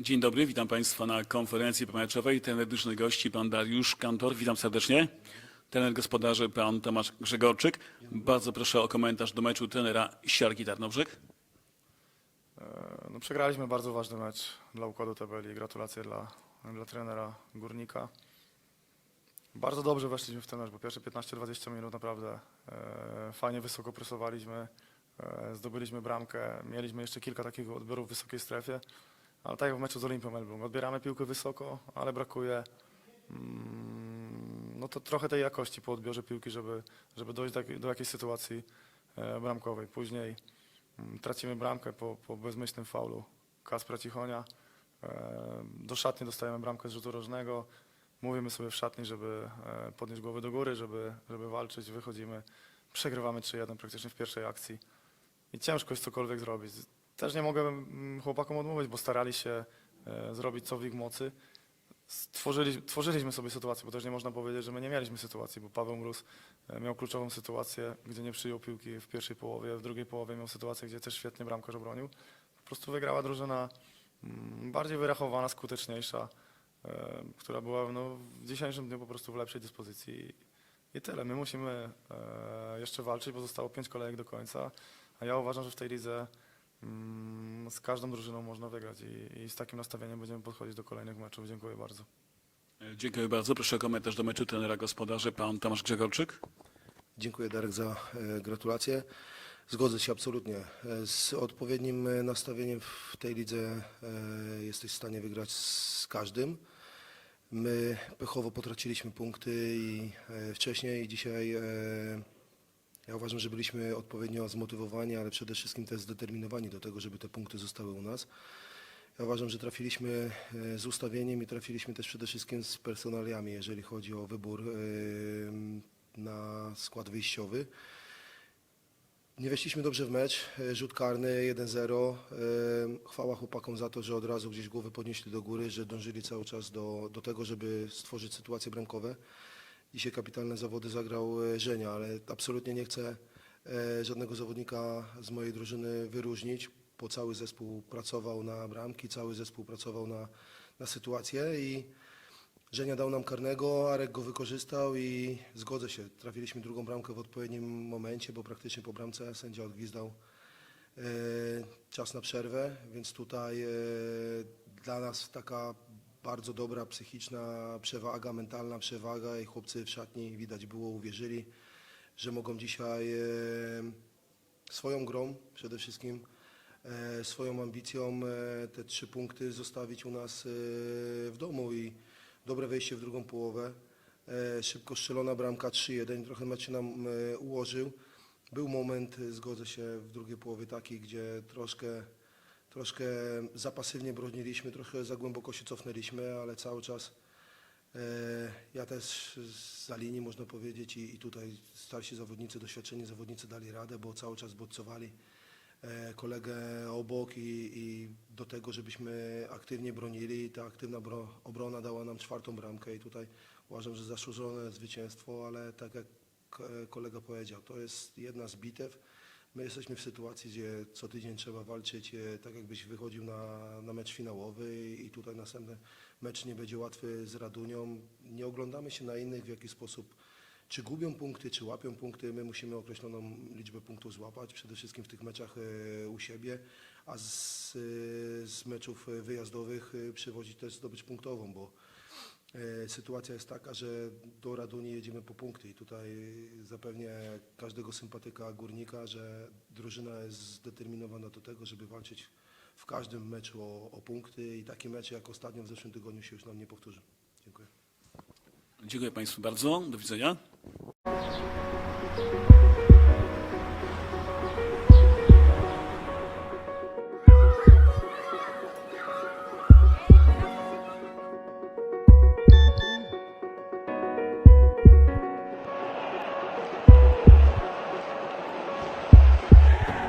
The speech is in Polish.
Dzień dobry, witam Państwa na konferencji pomeczowej. Trener drużyny gości, pan Dariusz Kantor. Witam serdecznie. Trener gospodarzy, pan Tomasz Grzegorczyk. Bardzo proszę o komentarz do meczu trenera Siarki Tarnobrzeg. No, przegraliśmy bardzo ważny mecz dla układu tabeli. Gratulacje dla, dla trenera Górnika. Bardzo dobrze weszliśmy w ten mecz, bo pierwsze 15-20 minut naprawdę e, fajnie wysoko presowaliśmy, e, zdobyliśmy bramkę, mieliśmy jeszcze kilka takich odbiorów w wysokiej strefie, ale tak jak w meczu z Olimpią Elbląg, odbieramy piłkę wysoko, ale brakuje mm, no to trochę tej jakości po odbiorze piłki, żeby, żeby dojść do, jakiej- do jakiejś sytuacji e, bramkowej. Później Mm, Tracimy bramkę po, po bezmyślnym faulu Kaspra Cichonia. E, Do szatni dostajemy bramkę z rzutu rożnego. Mówimy sobie w szatni, żeby e, podnieść głowę do góry, żeby, żeby walczyć. Wychodzimy, przegrywamy 3-1 praktycznie w pierwszej akcji. I ciężko jest cokolwiek zrobić. Też nie mogę mm, chłopakom odmówić, bo starali się e, zrobić co w ich mocy. Stworzyli, tworzyliśmy sobie sytuację, bo też nie można powiedzieć, że my nie mieliśmy sytuacji, bo Paweł Mróz e, miał kluczową sytuację, gdzie nie przyjął piłki w pierwszej połowie, w drugiej połowie miał sytuację, gdzie też świetnie bramkarz obronił. Po prostu wygrała drużyna mm, bardziej wyrachowana, skuteczniejsza, e, która była no, w dzisiejszym dniu po prostu w lepszej dyspozycji. I tyle. My musimy jeszcze walczyć, bo zostało pięć kolejek do końca, a ja uważam, że w tej lidze z każdą drużyną można wygrać i, i z takim nastawieniem będziemy podchodzić do kolejnych meczów. Dziękuję bardzo. E, Dziękuję bardzo. Proszę o komentarz do meczu trenera gospodarzy, pan Tomasz Grzegorczyk. Dziękuję Darek za e, gratulacje. Zgodzę się absolutnie. E, Z odpowiednim nastawieniem w tej lidze jesteś w stanie wygrać z każdym. My pechowo potraciliśmy punkty i wcześniej i dzisiaj ja uważam, że byliśmy odpowiednio zmotywowani, ale przede wszystkim też zdeterminowani do tego, żeby te punkty zostały u nas. Ja uważam, że trafiliśmy e, z ustawieniem i trafiliśmy też przede wszystkim z personaliami, jeżeli chodzi o wybór na skład wyjściowy. Nie weszliśmy dobrze w mecz, e, rzut karny 1-0. E, Chwała chłopakom za to, że od razu gdzieś głowy podnieśli do góry, że dążyli cały czas do, do tego, żeby stworzyć sytuacje bramkowe. Dzisiaj kapitalne zawody zagrał e, Żenia, ale absolutnie nie chcę e, żadnego zawodnika z mojej drużyny wyróżnić, bo cały zespół pracował na bramki, cały zespół pracował na, na sytuację i Żenia dał nam karnego, Arek go wykorzystał i zgodzę się, trafiliśmy drugą bramkę w odpowiednim momencie, bo praktycznie po bramce sędzia odgwizdał e, czas na przerwę, więc tutaj dla nas taka bardzo dobra psychiczna przewaga, mentalna przewaga i chłopcy w szatni widać było, uwierzyli, że mogą dzisiaj e, swoją grą przede wszystkim, e, swoją ambicją e, te trzy punkty zostawić u nas e, w domu i dobre wejście w drugą połowę. E, Szybko strzelona bramka 3-1, trochę mecz się nam e, ułożył. Był moment, zgodzę się, w drugiej połowie taki, gdzie troszkę, troszkę za pasywnie broniliśmy, trochę za głęboko się cofnęliśmy, ale cały czas e, ja też za linii można powiedzieć i, i tutaj starsi zawodnicy, doświadczeni zawodnicy dali radę, bo cały czas bodźcowali e, kolegę obok i, i do tego, żebyśmy aktywnie bronili. Ta aktywna bro, obrona dała nam czwartą bramkę i tutaj uważam, że zasłużone zwycięstwo, ale tak jak e, kolega powiedział, to jest jedna z bitew. My jesteśmy w sytuacji, gdzie co tydzień trzeba walczyć, e, tak jakbyś wychodził na, na mecz finałowy i, tutaj następny mecz nie będzie łatwy z Radunią. Nie oglądamy się na innych, w jaki sposób czy gubią punkty, czy łapią punkty. My musimy określoną liczbę punktów złapać, przede wszystkim w tych meczach e, u siebie, a z, e, z meczów wyjazdowych e, przywozić też zdobycz punktową, bo sytuacja jest taka, że do Raduni jedziemy po punkty i tutaj zapewnię każdego sympatyka górnika, że drużyna jest zdeterminowana do tego, żeby walczyć w każdym meczu o, o punkty i taki mecz jak ostatnio w zeszłym tygodniu się już nam nie powtórzy. Dziękuję. Dziękuję Państwu bardzo. Do widzenia.